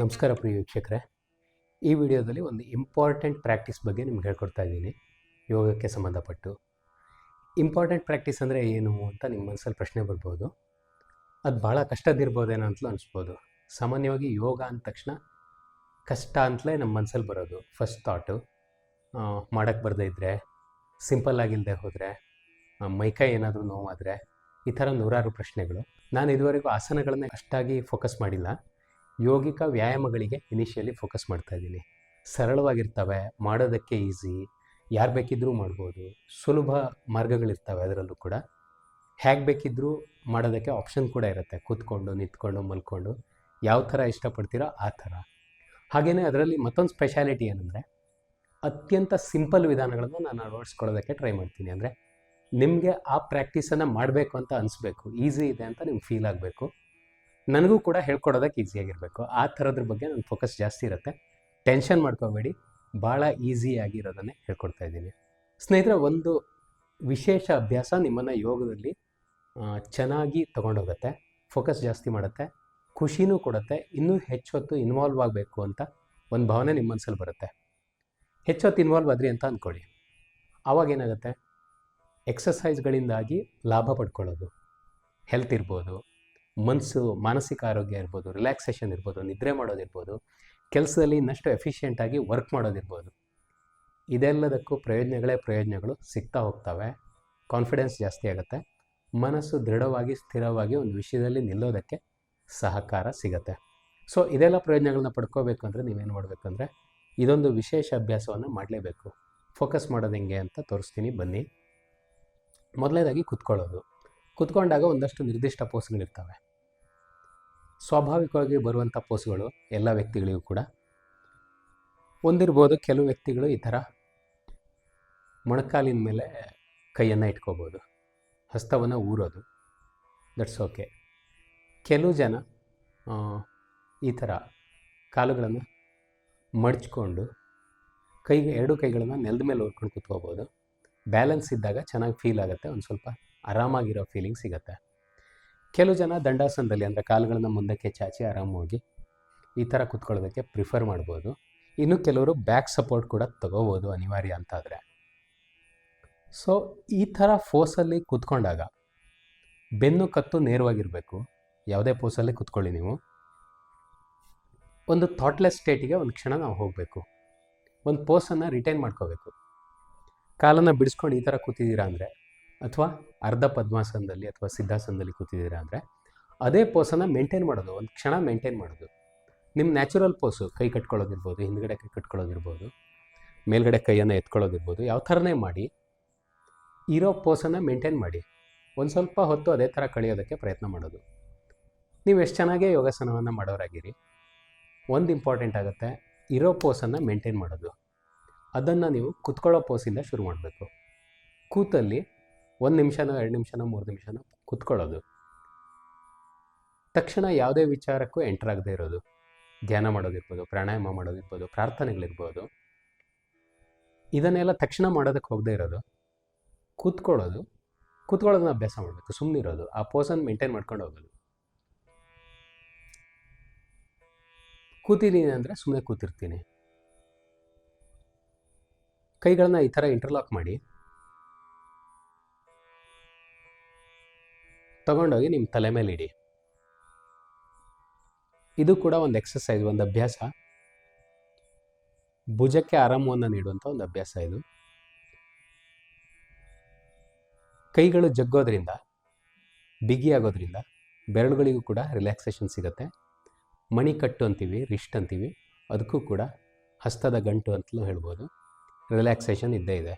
ನಮಸ್ಕಾರ ಪ್ರಿಯ ವೀಕ್ಷಕರೇ. ಈ ವಿಡಿಯೋದಲ್ಲಿ ಒಂದು ಇಂಪಾರ್ಟೆಂಟ್ ಪ್ರಾಕ್ಟೀಸ್ ಬಗ್ಗೆ ನಿಮ್ಗೆ ಹೇಳ್ಕೊಡ್ತಾ ಇದ್ದೀನಿ. ಯೋಗಕ್ಕೆ ಸಂಬಂಧಪಟ್ಟು. ಇಂಪಾರ್ಟೆಂಟ್ ಪ್ರಾಕ್ಟೀಸ್ ಅಂದರೆ ಏನು ಅಂತ ನಿಮ್ಮ ಮನಸ್ಸಲ್ಲಿ ಪ್ರಶ್ನೆ ಬರ್ಬೋದು. ಅದು ಭಾಳ ಕಷ್ಟದಿರ್ಬೋದೇನೋ ಅಂತಲೂ ಅನಿಸ್ಬೋದು. ಸಾಮಾನ್ಯವಾಗಿ ಯೋಗ ಅಂದ ತಕ್ಷಣ ಕಷ್ಟ ಅಂತಲೇ ನಮ್ಮ ಮನಸ್ಸಲ್ಲಿ ಬರೋದು. ಫಸ್ಟ್ ಥಾಟು ಮಾಡೋಕ್ಕೆ ಬರದೇ ಇದ್ದರೆ ಸಿಂಪಲ್ ಆಗಿಲ್ಲದೆ ಹೋದರೆ ಮೈಕೈ ಏನಾದರೂ ನೋವಾದರೆ, ಈ ಥರ ನೂರಾರು ಪ್ರಶ್ನೆಗಳು. ನಾನು ಇದುವರೆಗೂ ಆಸನಗಳನ್ನ ಅಷ್ಟಾಗಿ ಫೋಕಸ್ ಮಾಡಿಲ್ಲ. ಯೋಗಿಕ ವ್ಯಾಯಾಮಗಳಿಗೆ ಇನಿಷಿಯಲಿ ಫೋಕಸ್ ಮಾಡ್ತಾ ಇದ್ದೀನಿ. ಸರಳವಾಗಿರ್ತವೆ, ಮಾಡೋದಕ್ಕೆ ಈಸಿ ಯಾರು ಬೇಕಿದ್ದರೂ ಮಾಡ್ಬೋದು. ಸುಲಭ ಮಾರ್ಗಗಳಿರ್ತವೆ ಅದರಲ್ಲೂ ಕೂಡ. ಹೇಗೆ ಬೇಕಿದ್ದರೂ ಮಾಡೋದಕ್ಕೆ ಆಪ್ಷನ್ ಕೂಡ ಇರುತ್ತೆ. ಕೂತ್ಕೊಂಡು, ನಿಂತ್ಕೊಂಡು, ಮಲ್ಕೊಂಡು. ಯಾವ ಥರ ಇಷ್ಟಪಡ್ತೀರೋ ಆ ಥರ. ಹಾಗೆಯೇ ಅದರಲ್ಲಿ ಮತ್ತೊಂದು ಸ್ಪೆಷಾಲಿಟಿ ಏನಂದರೆ, ಅತ್ಯಂತ ಸಿಂಪಲ್ ವಿಧಾನಗಳನ್ನು ನಾನು ಅಳವಡಿಸ್ಕೊಳ್ಳೋದಕ್ಕೆ ಟ್ರೈ ಮಾಡ್ತೀನಿ. ಅಂದರೆ ನಿಮಗೆ ಆ ಪ್ರಾಕ್ಟೀಸನ್ನು ಮಾಡಬೇಕು ಅಂತ ಅನಿಸ್ಬೇಕು. ಈಸಿ ಇದೆ ಅಂತ ನಿಮ್ಗೆ ಫೀಲ್ ಆಗಬೇಕು. ನನಗೂ ಕೂಡ ಹೇಳ್ಕೊಡೋದಕ್ಕೆ ಈಸಿಯಾಗಿರಬೇಕು ಆ ಥರದ್ರ ಬಗ್ಗೆ ನನ್ನ ಫೋಕಸ್ ಜಾಸ್ತಿ ಇರುತ್ತೆ. ಟೆನ್ಷನ್ ಮಾಡ್ಕೋಬೇಡಿ. ಭಾಳ ಈಸಿಯಾಗಿರೋದನ್ನೇ ಹೇಳ್ಕೊಡ್ತಾ ಇದ್ದೀನಿ. ಸ್ನೇಹಿತರೆ, ಒಂದು ವಿಶೇಷ ಅಭ್ಯಾಸ ನಿಮ್ಮನ್ನು ಯೋಗದಲ್ಲಿ ಚೆನ್ನಾಗಿ ತೊಗೊಂಡೋಗುತ್ತೆ. ಫೋಕಸ್ ಜಾಸ್ತಿ ಮಾಡುತ್ತೆ. ಖುಷಿನೂ ಕೊಡುತ್ತೆ. ಇನ್ನೂ ಹೆಚ್ಚು ಹೊತ್ತು ಇನ್ವಾಲ್ವ್ ಆಗಬೇಕು ಅಂತ ಒಂದು ಭಾವನೆ ನಿಮ್ಮ ಮನಸ್ಸಲ್ಲಿ ಬರುತ್ತೆ. ಹೆಚ್ಚು ಹೊತ್ತು ಇನ್ವಾಲ್ವ್ ಆದ್ರಿ ಅಂತ ಅಂದ್ಕೊಳ್ಳಿ ಆವಾಗೇನಾಗುತ್ತೆ ಎಕ್ಸಸೈಸ್ಗಳಿಂದಾಗಿ ಲಾಭ ಪಡ್ಕೊಳ್ಳೋದು. ಹೆಲ್ತ್ ಇರ್ಬೋದು. ಮನಸ್ಸು ಮಾನಸಿಕ ಆರೋಗ್ಯ ಇರ್ಬೋದು ರಿಲ್ಯಾಕ್ಸೇಷನ್ ಇರ್ಬೋದು, ನಿದ್ರೆ ಮಾಡೋದಿರ್ಬೋದು, ಕೆಲಸದಲ್ಲಿ ಇನ್ನಷ್ಟು ಎಫಿಷಿಯೆಂಟಾಗಿ ವರ್ಕ್ ಮಾಡೋದಿರ್ಬೋದು. ಇದೆಲ್ಲದಕ್ಕೂ ಪ್ರಯೋಜನಗಳೇ ಪ್ರಯೋಜನಗಳು ಸಿಗ್ತಾ ಹೋಗ್ತವೆ. ಕಾನ್ಫಿಡೆನ್ಸ್ ಜಾಸ್ತಿ ಆಗುತ್ತೆ. ಮನಸ್ಸು ದೃಢವಾಗಿ, ಸ್ಥಿರವಾಗಿ ಒಂದು ವಿಷಯದಲ್ಲಿ ನಿಲ್ಲೋದಕ್ಕೆ ಸಹಕಾರ ಸಿಗುತ್ತೆ. ಸೊ ಇದೆಲ್ಲ ಪ್ರಯೋಜನಗಳನ್ನ ಪಡ್ಕೋಬೇಕು ಅಂದರೆ ನೀವೇನು ಮಾಡಬೇಕಂದ್ರೆ ಇದೊಂದು ವಿಶೇಷ ಅಭ್ಯಾಸವನ್ನು ಮಾಡಲೇಬೇಕು. ಫೋಕಸ್ ಮಾಡೋದು ಹೆಂಗೆ ಅಂತ ತೋರಿಸ್ತೀನಿ, ಬನ್ನಿ. ಮೊದಲನೇದಾಗಿ ಕುತ್ಕೊಳ್ಳೋದು. ಕುತ್ಕೊಂಡಾಗ ಒಂದಷ್ಟು ನಿರ್ದಿಷ್ಟ ಪೋಸ್ಗಳಿರ್ತವೆ ಸ್ವಾಭಾವಿಕವಾಗಿ ಬರುವಂಥ ಪೋಸ್ಗಳು ಎಲ್ಲ ವ್ಯಕ್ತಿಗಳಿಗೂ ಕೂಡ. ಹೊಂದಿರ್ಬೋದು, ಕೆಲವು ವ್ಯಕ್ತಿಗಳು ಈ ಥರ ಮೊಣಕಾಲಿನ ಮೇಲೆ ಕೈಯನ್ನು ಇಟ್ಕೋಬೋದು. ಹಸ್ತವನ್ನು ಊರೋದು. ದಟ್ಸ್ ಓಕೆ ಕೆಲವು ಜನ ಈ ಥರ ಕಾಲುಗಳನ್ನು ಮಡ್ಚ್ಕೊಂಡು ಕೈಗೆ, ಎರಡು ಕೈಗಳನ್ನು ನೆಲದ ಮೇಲೆ ಓಡ್ಕೊಂಡು ಕುತ್ಕೋಬೋದು. ಬ್ಯಾಲೆನ್ಸ್ ಇದ್ದಾಗ ಚೆನ್ನಾಗಿ ಫೀಲ್ ಆಗುತ್ತೆ. ಒಂದು ಸ್ವಲ್ಪ ಆರಾಮಾಗಿರೋ ಫೀಲಿಂಗ್ ಸಿಗುತ್ತೆ. ಕೆಲವು ಜನ ದಂಡಾಸನದಲ್ಲಿ ಅಂದರೆ ಕಾಲುಗಳನ್ನ ಮುಂದಕ್ಕೆ ಚಾಚಿ ಆರಾಮಾಗಿ ಈ ಥರ ಕುತ್ಕೊಳ್ಳೋದಕ್ಕೆ ಪ್ರಿಫರ್ ಮಾಡ್ಬೋದು. ಇನ್ನು ಕೆಲವರು ಬ್ಯಾಕ್ ಸಪೋರ್ಟ್ ಕೂಡ ತಗೋಬೋದು ಅನಿವಾರ್ಯ ಅಂತಾದರೆ. ಸೊ ಈ ಥರ ಫೋಸಲ್ಲಿ ಕೂತ್ಕೊಂಡಾಗ ಬೆನ್ನು ಕತ್ತು ನೇರವಾಗಿರಬೇಕು. ಯಾವುದೇ ಪೋಸಲ್ಲಿ ಕೂತ್ಕೊಳ್ಳಿ ನೀವು. ಒಂದು ಥಾಟ್ಲೆಸ್ ಸ್ಟೇಟಿಗೆ ಒಂದು ಕ್ಷಣ ನಾವು ಹೋಗಬೇಕು. ಒಂದು ಪೋಸನ್ನು ರಿಟೈನ್ ಮಾಡ್ಕೋಬೇಕು. ಕಾಲನ್ನು ಬಿಡಿಸ್ಕೊಂಡು ಈ ಥರ ಕೂತಿದ್ದೀರಾ ಅಂದರೆ, ಅಥವಾ ಅರ್ಧ ಪದ್ಮಾಸನದಲ್ಲಿ ಅಥವಾ ಸಿದ್ಧಾಸನದಲ್ಲಿ ಕೂತಿದ್ದೀರಾ ಅಂದರೆ, ಅದೇ ಪೋಸನ್ನು ಮೇಂಟೈನ್ ಮಾಡೋದು, ಒಂದು ಕ್ಷಣ ಮೇಂಟೈನ್ ಮಾಡೋದು. ನಿಮ್ಮ ನ್ಯಾಚುರಲ್ ಪೋಸು ಕೈ ಕಟ್ಕೊಳ್ಳೋದಿರ್ಬೋದು, ಹಿಂದ್ಗಡೆ ಕೈ ಕಟ್ಕೊಳ್ಳೋದಿರ್ಬೋದು, ಮೇಲ್ಗಡೆ ಕೈಯನ್ನು ಎತ್ಕೊಳ್ಳೋದಿರ್ಬೋದು, ಯಾವ ಥರನೇ ಮಾಡಿ, ಇರೋ ಪೋಸನ್ನು ಮೇಂಟೈನ್ ಮಾಡಿ. ಒಂದು ಸ್ವಲ್ಪ ಹೊತ್ತು ಅದೇ ಥರ ಕಳೆಯೋದಕ್ಕೆ ಪ್ರಯತ್ನ ಮಾಡೋದು. ನೀವು ಎಷ್ಟು ಚೆನ್ನಾಗೇ ಯೋಗಾಸನವನ್ನು ಮಾಡೋರಾಗಿರಿ. ಒಂದು ಇಂಪಾರ್ಟೆಂಟ್ ಆಗುತ್ತೆ, ಇರೋ ಪೋಸನ್ನು ಮೇಂಟೈನ್ ಮಾಡೋದು. ಅದನ್ನು ನೀವು ಕುತ್ಕೊಳ್ಳೋ ಪೋಸಿಂದ ಶುರು ಮಾಡಬೇಕು. ಕೂತಲ್ಲಿ ಒಂದು ನಿಮಿಷನೋ ಎರಡು ನಿಮಿಷನೋ ಮೂರು ನಿಮಿಷನೋ ಕುತ್ಕೊಳ್ಳೋದು. ತಕ್ಷಣ ಯಾವುದೇ ವಿಚಾರಕ್ಕೂ ಎಂಟರ್ ಆಗದೆ ಇರೋದು. ಧ್ಯಾನ ಮಾಡೋದಿರ್ಬೋದು, ಪ್ರಾಣಾಯಾಮ ಮಾಡೋದಿರ್ಬೋದು, ಪ್ರಾರ್ಥನೆಗಳಿರ್ಬೋದು. ಇದನ್ನೆಲ್ಲ ತಕ್ಷಣ ಮಾಡೋದಕ್ಕೆ ಹೋಗದೆ ಇರೋದು. ಕೂತ್ಕೊಳ್ಳೋದು. ಕೂತ್ಕೊಳ್ಳೋದನ್ನ ಅಭ್ಯಾಸ ಮಾಡಬೇಕು ಸುಮ್ಮನಿರೋದು ಆ ಪೋಸನ್ ಮೇಂಟೈನ್ ಮಾಡ್ಕೊಂಡು ಹೋಗೋದು. ಕೂತಿದ್ದೀನಿ ಅಂದರೆ ಸುಮ್ಮನೆ ಕೂತಿರ್ತೀನಿ. ಕೈಗಳನ್ನ ಈ ಥರ ಇಂಟರ್ಲಾಕ್ ಮಾಡಿ. ತಗೊಂಡೋಗಿ ನಿಮ್ಮ ತಲೆ ಮೇಲೆ ಇಡಿ. ಇದು ಕೂಡ ಒಂದು ಎಕ್ಸಸೈಸ್ ಒಂದು ಅಭ್ಯಾಸ. ಭುಜಕ್ಕೆ ಆರಾಮವನ್ನು ನೀಡುವಂಥ ಒಂದು ಅಭ್ಯಾಸ ಇದು. ಕೈಗಳು ಜಗ್ಗೋದ್ರಿಂದ ಬಿಗಿಯಾಗೋದ್ರಿಂದ ಬೆರಳುಗಳಿಗೂ ಕೂಡ ರಿಲ್ಯಾಕ್ಸೇಷನ್ ಸಿಗುತ್ತೆ. ಮಣಿಕಟ್ಟು ಅಂತೀವಿ, ರಿಸ್ಟ್ ಅಂತೀವಿ, ಅದಕ್ಕೂ ಕೂಡ ಹಸ್ತದ ಗಂಟು ಅಂತಲೂ ಹೇಳ್ಬೋದು. ರಿಲ್ಯಾಕ್ಸೇಷನ್ ಇದ್ದೇ ಇದೆ.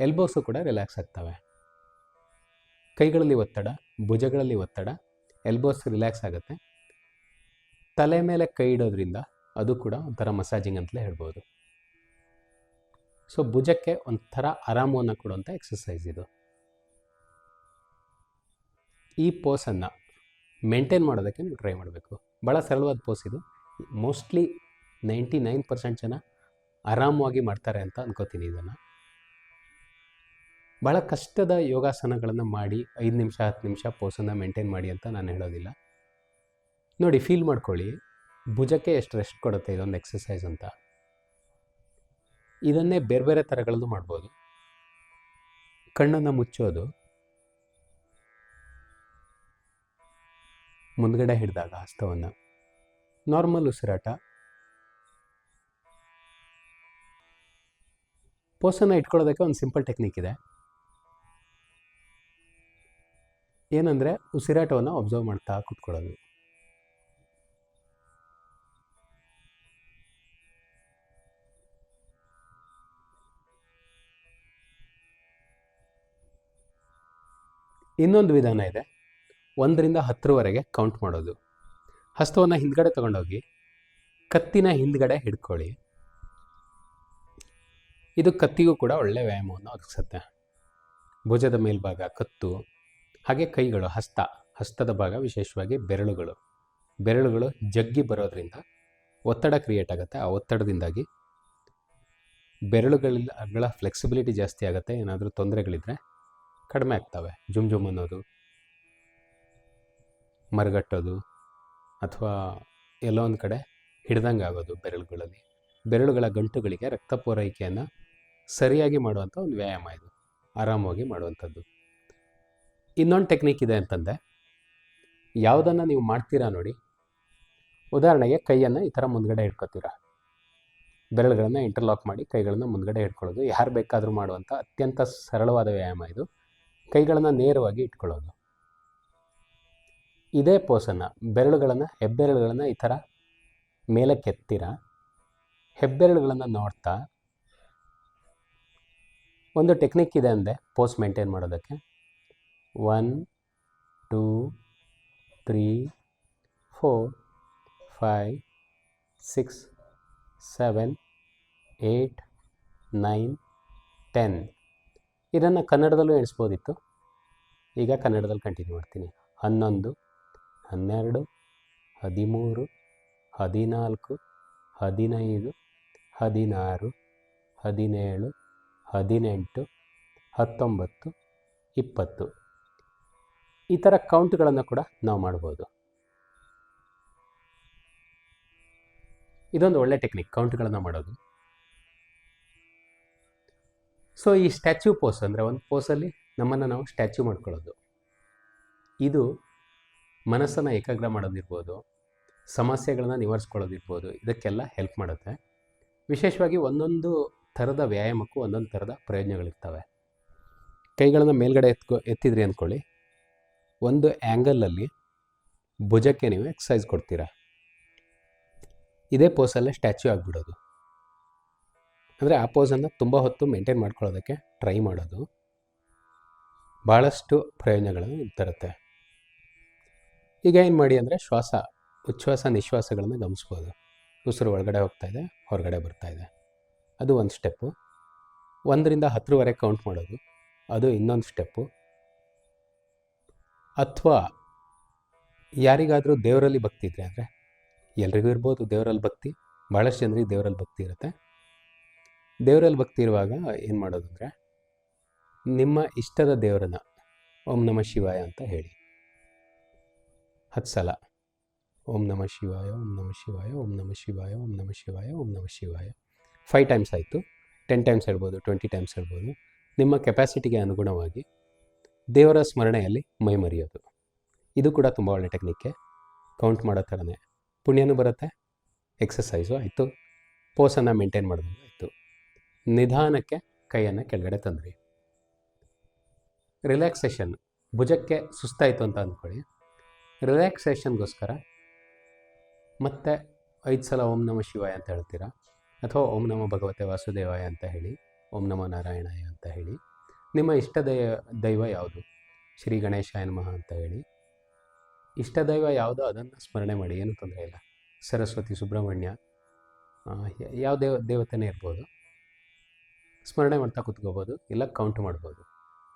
ಎಲ್ಬೋಸು ಕೂಡ ರಿಲ್ಯಾಕ್ಸ್ ಆಗ್ತವೆ. ಕೈಗಳಲ್ಲಿ ಒತ್ತಡ, ಭುಜಗಳಲ್ಲಿ ಒತ್ತಡ ಎಲ್ಬೋಸ್ ರಿಲ್ಯಾಕ್ಸ್ ಆಗುತ್ತೆ. ತಲೆ ಮೇಲೆ ಕೈ ಇಡೋದ್ರಿಂದ ಅದು ಕೂಡ ಒಂಥರ ಮಸಾಜಿಂಗ್ ಅಂತಲೇ ಹೇಳ್ಬೋದು. ಸೊ ಭುಜಕ್ಕೆ ಒಂಥರ ಆರಾಮವನ್ನು ಕೊಡುವಂಥ ಎಕ್ಸಸೈಸ್ ಇದು. ಈ ಪೋಸನ್ನು ಮೇಂಟೈನ್ ಮಾಡೋದಕ್ಕೆ ನೀವು ಟ್ರೈ ಮಾಡಬೇಕು. ಭಾಳ ಸರಳವಾದ ಪೋಸ್ ಇದು. ಮೋಸ್ಟ್ಲಿ ನೈಂಟಿ ನೈನ್ ಪರ್ಸೆಂಟ್ ಜನ ಆರಾಮವಾಗಿ ಮಾಡ್ತಾರೆ ಅಂತ ಅನ್ಕೋತೀನಿ ಇದನ್ನು. ಭಾಳ ಕಷ್ಟದ ಯೋಗಾಸನಗಳನ್ನು ಮಾಡಿ, ಐದು ನಿಮಿಷ, ಹತ್ತು ನಿಮಿಷ ಪೋಸನ್ನು ಮೇಂಟೈನ್ ಮಾಡಿ ಅಂತ ನಾನು ಹೇಳೋದಿಲ್ಲ. ನೋಡಿ ಫೀಲ್ ಮಾಡ್ಕೊಳ್ಳಿ. ಭುಜಕ್ಕೆ ಎಷ್ಟು ರೆಸ್ಟ್ ಕೊಡುತ್ತೆ ಇದೊಂದು ಎಕ್ಸಸೈಸ್ ಅಂತ. ಇದನ್ನೇ ಬೇರೆ ಬೇರೆ ಥರಗಳಲ್ಲೂ ಮಾಡ್ಬೋದು. ಕಣ್ಣನ್ನು ಮುಚ್ಚೋದು. ಮುಂದ್ಗಡೆ ಹಿಡಿದಾಗ ಹಸ್ತವನ್ನು. ನಾರ್ಮಲ್ ಉಸಿರಾಟ. ಪೋಸನ್ನು ಇಟ್ಕೊಳ್ಳೋದಕ್ಕೆ ಒಂದು ಸಿಂಪಲ್ ಟೆಕ್ನಿಕ್ ಇದೆ. ಏನಂದರೆ ಉಸಿರಾಟವನ್ನು ಅಬ್ಸರ್ವ್ ಮಾಡ್ತಾ ಕೂತ್ಕೊಳ್ಳೋದು. ಇನ್ನೊಂದು ವಿಧಾನ ಇದೆ, ಒಂದರಿಂದ ಹತ್ತರವರೆಗೆ ಕೌಂಟ್ ಮಾಡೋದು. ಹಸ್ತವನ್ನು ಹಿಂದ್ಗಡೆ ತಗೊಂಡೋಗಿ, ಕತ್ತಿನ ಹಿಂದ್ಗಡೆ ಹಿಡ್ಕೊಳ್ಳಿ. ಇದು ಕತ್ತಿಗೂ ಕೂಡ ಒಳ್ಳೆಯ ವ್ಯಾಯಾಮವನ್ನು ಒದಗಿಸುತ್ತೆ. ಭುಜದ ಮೇಲ್ಭಾಗ, ಕತ್ತು ಹಾಗೆ ಕೈಗಳು, ಹಸ್ತ, ಹಸ್ತದ ಭಾಗ ವಿಶೇಷವಾಗಿ ಬೆರಳುಗಳು. ಬೆರಳುಗಳು ಜಗ್ಗಿ ಬರೋದರಿಂದ ಒತ್ತಡ ಕ್ರಿಯೇಟ್ ಆಗುತ್ತೆ. ಆ ಒತ್ತಡದಿಂದಾಗಿ ಬೆರಳುಗಳ ಫ್ಲೆಕ್ಸಿಬಿಲಿಟಿ ಜಾಸ್ತಿ ಆಗುತ್ತೆ. ಏನಾದರೂ ತೊಂದರೆಗಳಿದ್ರೆ ಕಡಿಮೆ ಆಗ್ತವೆ. ಜುಮ್ ಜುಮ್ ಅನ್ನೋದು, ಮರಗಟ್ಟೋದು ಅಥವಾ ಎಲ್ಲೋ ಒಂದು ಕಡೆ ಹಿಡ್ದಂಗೆ ಆಗೋದು ಬೆರಳುಗಳಲ್ಲಿ. ಬೆರಳುಗಳ ಗಂಟುಗಳಿಗೆ ರಕ್ತ ಪೂರೈಕೆಯನ್ನು ಸರಿಯಾಗಿ ಮಾಡುವಂಥ ಒಂದು ವ್ಯಾಯಾಮ ಇದು. ಆರಾಮವಾಗಿ ಮಾಡುವಂಥದ್ದು. ಇನ್ನೊಂದು ಟೆಕ್ನಿಕ್ ಇದೆ ಅಂತಂದರೆ ಯಾವುದನ್ನು ನೀವು ಮಾಡ್ತೀರಾ ನೋಡಿ. ಉದಾಹರಣೆಗೆ ಕೈಯನ್ನು ಈ ಥರ ಮುಂದ್ಗಡೆ ಇಟ್ಕೋತೀರ ಬೆರಳುಗಳನ್ನು ಇಂಟರ್ಲಾಕ್ ಮಾಡಿ ಕೈಗಳನ್ನು ಮುಂದ್ಗಡೆ ಇಟ್ಕೊಳ್ಳೋದು ಯಾರು ಬೇಕಾದರೂ ಮಾಡುವಂಥ ಅತ್ಯಂತ ಸರಳವಾದ ವ್ಯಾಯಾಮ ಇದು. ಕೈಗಳನ್ನು ನೇರವಾಗಿ ಇಟ್ಕೊಳ್ಳೋದು. ಇದೇ ಪೋಸನ್ನು ಬೆರಳುಗಳನ್ನು, ಹೆಬ್ಬೆರಳುಗಳನ್ನು ಈ ಥರ ಮೇಲಕ್ಕೆತ್ತೀರ. ಹೆಬ್ಬೆರಳುಗಳನ್ನು ನೋಡ್ತಾ. ಒಂದು ಟೆಕ್ನಿಕ್ ಇದೆ ಅಂದೆ ಪೋಸ್ ಮೇಂಟೈನ್ ಮಾಡೋದಕ್ಕೆ. One, two, three, four, five, six, seven eight nine, ten. ಇದನ್ನು ಕನ್ನಡದಲ್ಲೂ ಎಣಿಸ್ಬೋದಿತ್ತು. ಈಗ ಕನ್ನಡದಲ್ಲಿ ಕಂಟಿನ್ಯೂ ಮಾಡ್ತೀನಿ. ಹನ್ನೊಂದು, ಹನ್ನೆರಡು, ಹದಿಮೂರು, ಹದಿನಾಲ್ಕು, ಹದಿನೈದು, ಹದಿನಾರು, ಹದಿನೇಳು, ಹದಿನೆಂಟು, ಹತ್ತೊಂಬತ್ತು, ಇಪ್ಪತ್ತು. ಈ ಥರ ಕೌಂಟ್ಗಳನ್ನು ಕೂಡ ನಾವು ಮಾಡ್ಬೋದು. ಇದೊಂದು ಒಳ್ಳೆ ಟೆಕ್ನಿಕ್ ಕೌಂಟ್ಗಳನ್ನು ಮಾಡೋದು. ಸೊ ಈ ಸ್ಟ್ಯಾಚ್ಯೂ ಪೋಸ್ ಅಂದರೆ ಒಂದು ಪೋಸಲ್ಲಿ ನಮ್ಮನ್ನು ನಾವು ಸ್ಟ್ಯಾಚ್ಯೂ ಮಾಡ್ಕೊಳ್ಳೋದು. ಇದು ಮನಸ್ಸನ್ನು ಏಕಾಗ್ರ ಮಾಡೋದಿರ್ಬೋದು, ಸಮಸ್ಯೆಗಳನ್ನು ನಿವಾರಿಸ್ಕೊಳ್ಳೋದಿರ್ಬೋದು, ಇದಕ್ಕೆಲ್ಲ ಹೆಲ್ಪ್ ಮಾಡುತ್ತೆ. ವಿಶೇಷವಾಗಿ ಒಂದೊಂದು ಥರದ ವ್ಯಾಯಾಮಕ್ಕೂ ಒಂದೊಂದು ಥರದ ಪ್ರಯೋಜನಗಳಿರ್ತವೆ. ಕೈಗಳನ್ನು ಮೇಲ್ಗಡೆ ಎತ್ಕೊ, ಎತ್ತಿದ್ರಿ ಅಂದ್ಕೊಳ್ಳಿ. ಒಂದು ಆ್ಯಂಗಲಲ್ಲಿ ಭುಜಕ್ಕೆ ನೀವು ಎಕ್ಸಸೈಸ್ ಕೊಡ್ತೀರಾ? ಇದೇ ಪೋಸಲ್ಲೇ ಸ್ಟ್ಯಾಚ್ಯೂ ಆಗಿಬಿಡೋದು. ಅಂದರೆ ಆ ಪೋಸನ್ನು ತುಂಬ ಹೊತ್ತು ಮೇಂಟೈನ್ ಮಾಡ್ಕೊಳ್ಳೋದಕ್ಕೆ ಟ್ರೈ ಮಾಡೋದು. ಭಾಳಷ್ಟು ಪ್ರಯೋಜನಗಳನ್ನು ತರುತ್ತೆ. ಈಗ ಏನು ಮಾಡಿ ಅಂದರೆ ಶ್ವಾಸ, ಉಚ್ಛ್ವಾಸ, ನಿಶ್ವಾಸಗಳನ್ನು ಗಮನಿಸ್ಬೋದು. ಉಸಿರು ಒಳಗಡೆ ಹೋಗ್ತಾ ಇದೆ, ಹೊರಗಡೆ ಬರ್ತಾ ಇದೆ. ಅದು ಒಂದು ಸ್ಟೆಪ್ಪು ಒಂದರಿಂದ ಹತ್ತರವರೆಗೆ ಕೌಂಟ್ ಮಾಡೋದು. ಅದು ಇನ್ನೊಂದು ಸ್ಟೆಪ್ಪು ಅಥವಾ ಯಾರಿಗಾದರೂ ದೇವರಲ್ಲಿ ಭಕ್ತಿ ಇದ್ದರೆ ಅಂದರೆ ಎಲ್ರಿಗೂ ಇರ್ಬೋದು, ದೇವರಲ್ಲಿ ಭಕ್ತಿ. ಭಾಳಷ್ಟು ಜನರಿಗೆ ದೇವರಲ್ಲಿ ಭಕ್ತಿ ಇರುತ್ತೆ. ದೇವರಲ್ಲಿ ಭಕ್ತಿ ಇರುವಾಗ ಏನು ಮಾಡೋದು ಅಂದರೆ ನಿಮ್ಮ ಇಷ್ಟದ ದೇವರನ್ನ ಓಂ ನಮ ಶಿವಾಯ ಅಂತ ಹೇಳಿ. ಹತ್ತು ಸಲ ಓಂ ನಮ ಶಿವಾಯ, ಓಂ ನಮ ಶಿವಾಯ, ಓಂ ನಮ ಶಿವಾಯ, ಓಂ ನಮ ಶಿವಾಯ, ಓಂ ನಮ ಶಿವಾಯ. ಫೈವ್ ಟೈಮ್ಸ್ ಆಯಿತು. ಟೆನ್ ಟೈಮ್ಸ್ ಹೇಳ್ಬೋದು ಟ್ವೆಂಟಿ ಟೈಮ್ಸ್ ಹೇಳ್ಬೋದು. ನಿಮ್ಮ ಕೆಪಾಸಿಟಿಗೆ ಅನುಗುಣವಾಗಿ ದೇವರ ಸ್ಮರಣೆಯಲ್ಲಿ ಮೈ ಮರೆಯೋದು ಇದು ಕೂಡ ತುಂಬ ಒಳ್ಳೆ ಟೆಕ್ನಿಕ್ಕೆ ಕೌಂಟ್ ಮಾಡೋ ಥರನೇ. ಪುಣ್ಯನೂ ಬರುತ್ತೆ ಎಕ್ಸಸೈಸು ಆಯಿತು. ಪೋಸನ್ನು ಮೇಂಟೈನ್ ಮಾಡೋದು ಆಯಿತು. ನಿಧಾನಕ್ಕೆ ಕೈಯನ್ನು ಕೆಳಗಡೆ ತಂದ್ರಿ. ರಿಲ್ಯಾಕ್ಸೇಷನ್ ಭುಜಕ್ಕೆ ಸುಸ್ತಾಯಿತು ಅಂತ ಅಂದ್ಕೊಳ್ಳಿ. ರಿಲ್ಯಾಕ್ಸೇಷನ್ಗೋಸ್ಕರ ಮತ್ತೆ ಐದು ಸಲ ಓಂ ನಮ ಶಿವಾಯ ಅಂತ ಹೇಳ್ತೀರಾ? ಅಥವಾ ಓಂ ನಮ ಭಗವತೆ ವಾಸುದೇವಾಯ ಅಂತ ಹೇಳಿ, ಓಂ ನಮ ನಾರಾಯಣಾಯ ಅಂತ ಹೇಳಿ. ನಿಮ್ಮ ಇಷ್ಟ ದೈವ ದೈವ ಯಾವುದು? ಶ್ರೀ ಗಣೇಶ ನಮಃ ಅಂತ ಹೇಳಿ. ಇಷ್ಟ ದೈವ ಯಾವುದು? ಅದನ್ನು ಸ್ಮರಣೆ ಮಾಡಿ. ಏನೂ ತೊಂದರೆ ಇಲ್ಲ. ಸರಸ್ವತಿ ಸುಬ್ರಹ್ಮಣ್ಯ. ಯಾವ ದೇವ, ದೇವತೆನೇ ಇರ್ಬೋದು. ಸ್ಮರಣೆ ಮಾಡ್ತಾ ಕೂತ್ಕೋಬೋದು. ಇಲ್ಲ ಕೌಂಟ್ ಮಾಡ್ಬೋದು.